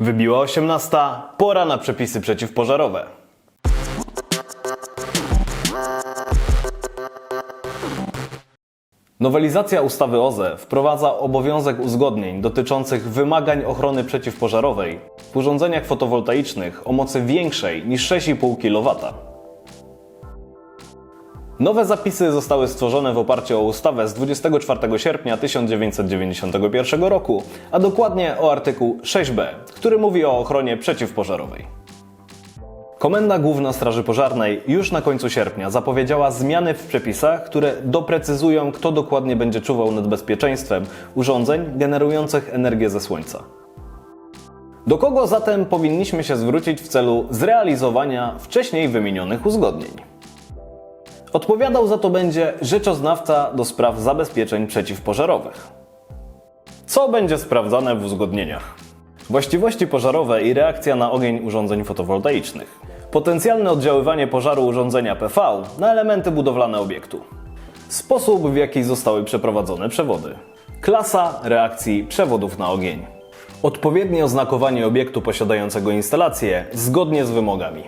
Wybiła 18. Pora na przepisy przeciwpożarowe. Nowelizacja ustawy OZE wprowadza obowiązek uzgodnień dotyczących wymagań ochrony przeciwpożarowej w urządzeniach fotowoltaicznych o mocy większej niż 6,5 kW. Nowe zapisy zostały stworzone w oparciu o ustawę z 24 sierpnia 1991 roku, a dokładnie o artykuł 6b, który mówi o ochronie przeciwpożarowej. Komenda Główna Straży Pożarnej już na końcu sierpnia zapowiedziała zmiany w przepisach, które doprecyzują, kto dokładnie będzie czuwał nad bezpieczeństwem urządzeń generujących energię ze słońca. Do kogo zatem powinniśmy się zwrócić w celu zrealizowania wcześniej wymienionych uzgodnień? Odpowiadał za to będzie rzeczoznawca do spraw zabezpieczeń przeciwpożarowych. Co będzie sprawdzane w uzgodnieniach? Właściwości pożarowe i reakcja na ogień urządzeń fotowoltaicznych. Potencjalne oddziaływanie pożaru urządzenia PV na elementy budowlane obiektu. Sposób, w jaki zostały przeprowadzone przewody. Klasa reakcji przewodów na ogień. Odpowiednie oznakowanie obiektu posiadającego instalację zgodnie z wymogami.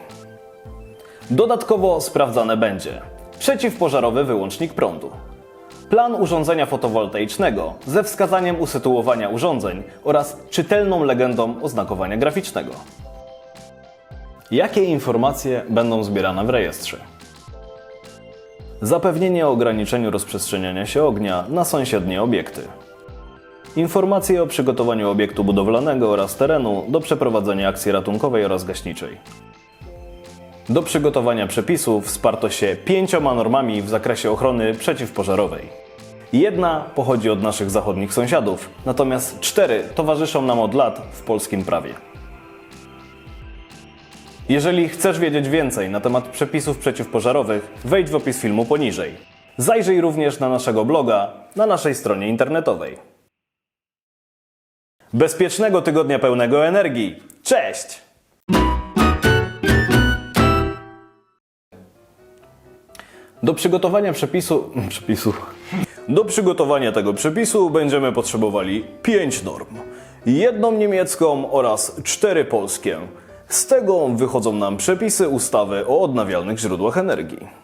Dodatkowo sprawdzane będzie przeciwpożarowy wyłącznik prądu, plan urządzenia fotowoltaicznego ze wskazaniem usytuowania urządzeń oraz czytelną legendą oznakowania graficznego. Jakie informacje będą zbierane w rejestrze? Zapewnienie o ograniczeniu rozprzestrzeniania się ognia na sąsiednie obiekty. Informacje o przygotowaniu obiektu budowlanego oraz terenu do przeprowadzenia akcji ratunkowej oraz gaśniczej. Do przygotowania przepisów wsparto się pięcioma normami w zakresie ochrony przeciwpożarowej. Jedna pochodzi od naszych zachodnich sąsiadów, natomiast cztery towarzyszą nam od lat w polskim prawie. Jeżeli chcesz wiedzieć więcej na temat przepisów przeciwpożarowych, wejdź w opis filmu poniżej. Zajrzyj również na naszego bloga na naszej stronie internetowej. Bezpiecznego tygodnia pełnego energii. Cześć! Do przygotowania przepisu. przepisu. Do przygotowania tego przepisu będziemy potrzebowali 5 norm. Jedną niemiecką oraz cztery polskie. Z tego wychodzą nam przepisy ustawy o odnawialnych źródłach energii.